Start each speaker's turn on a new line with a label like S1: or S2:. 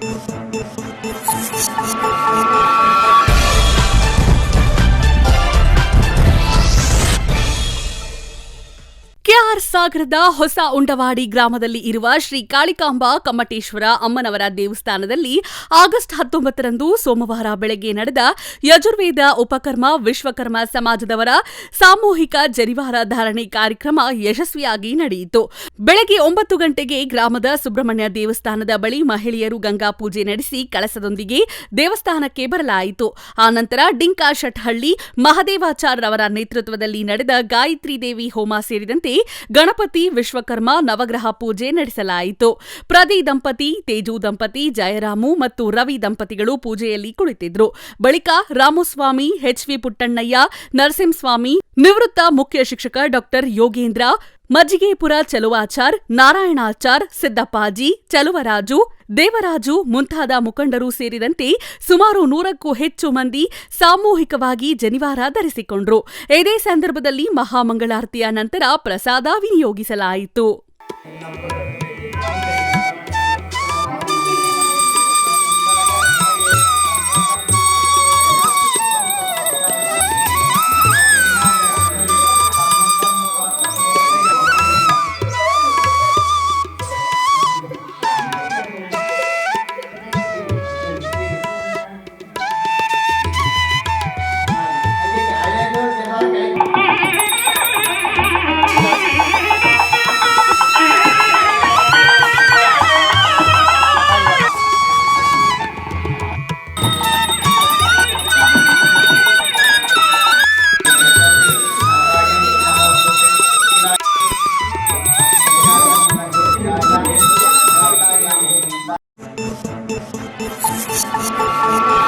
S1: Thank you. K R ಸಾಗರದ ಹೊಸ ಉಂಡವಾಡಿ ಗ್ರಾಮದಲ್ಲಿ ಇರುವ ಶ್ರೀ ಕಾಳಿಕಾಂಬಾ ಕಮ್ಮಟೇಶ್ವರ ಅಮ್ಮನವರ ದೇವಸ್ಥಾನದಲ್ಲಿ ಆಗಸ್ಟ್ ಹತ್ತೊಂಬತ್ತರಂದು ಸೋಮವಾರ ಬೆಳಗ್ಗೆ ನಡೆದ ಯಜುರ್ವೇದ ಉಪಕರ್ಮ ವಿಶ್ವಕರ್ಮ ಸಮಾಜದವರ ಸಾಮೂಹಿಕ ಜನಿವಾರ ಧಾರಣೆ ಕಾರ್ಯಕ್ರಮ ಯಶಸ್ವಿಯಾಗಿ ನಡೆಯಿತು. ಬೆಳಗ್ಗೆ ಒಂಬತ್ತು ಗಂಟೆಗೆ ಗ್ರಾಮದ ಸುಬ್ರಹ್ಮಣ್ಯ ದೇವಸ್ಥಾನದ ಬಳಿ ಮಹಿಳೆಯರು ಗಂಗಾ ಪೂಜೆ ನಡೆಸಿ ಕಳಸದೊಂದಿಗೆ ದೇವಸ್ಥಾನಕ್ಕೆ ಬರಲಾಯಿತು. ಆನಂತರ ಡಿಂಕಾ ಶಟ್ಹಳ್ಳಿ ಮಹದೇವಾಚಾರ್ಯವರ ನೇತೃತ್ವದಲ್ಲಿ ನಡೆದ ಗಾಯತ್ರಿ ದೇವಿ ಹೋಮ ಸೇರಿದಂತೆ ಗಣಪತಿ, ವಿಶ್ವಕರ್ಮ, ನವಗ್ರಹ ಪೂಜೆ ನಡೆಸಲಾಯಿತು. ಪ್ರದಿ ದಂಪತಿ, ತೇಜು ದಂಪತಿ, ಜಯರಾಮು ಮತ್ತು ರವಿ ದಂಪತಿಗಳು ಪೂಜೆಯಲ್ಲಿ ಕುಳಿತಿದ್ರು. ಬಳಿಕ ರಾಮಸ್ವಾಮಿ ಎಚ್ವಿ ಪುಟ್ಟಣ್ಣಯ್ಯ, ನರಸಿಂಹಸ್ವಾಮಿ, ನಿವೃತ್ತ ಮುಖ್ಯ ಶಿಕ್ಷಕ ಡಾಕ್ಟರ್ ಯೋಗೇಂದ್ರ ಮಜ್ಜಿಗೇಪುರ ಚಲುವಾಚಾರ್, ನಾರಾಯಣಾಚಾರ್, ಸಿದ್ದಪ್ಪಾಜಿ, ಚಲುವರಾಜು, ದೇವರಾಜು ಮುಂತಾದ ಮುಖಂಡರು ಸೇರಿದಂತೆ ಸುಮಾರು ನೂರಕ್ಕೂ ಹೆಚ್ಚು ಮಂದಿ ಸಾಮೂಹಿಕವಾಗಿ ಜನಿವಾರ ಧರಿಸಿಕೊಂಡ್ರು. ಇದೇ ಸಂದರ್ಭದಲ್ಲಿ ಮಹಾಮಂಗಳಾರತಿಯ ನಂತರ ಪ್ರಸಾದ ವಿನಿಯೋಗಿಸಲಾಯಿತು. Thank you.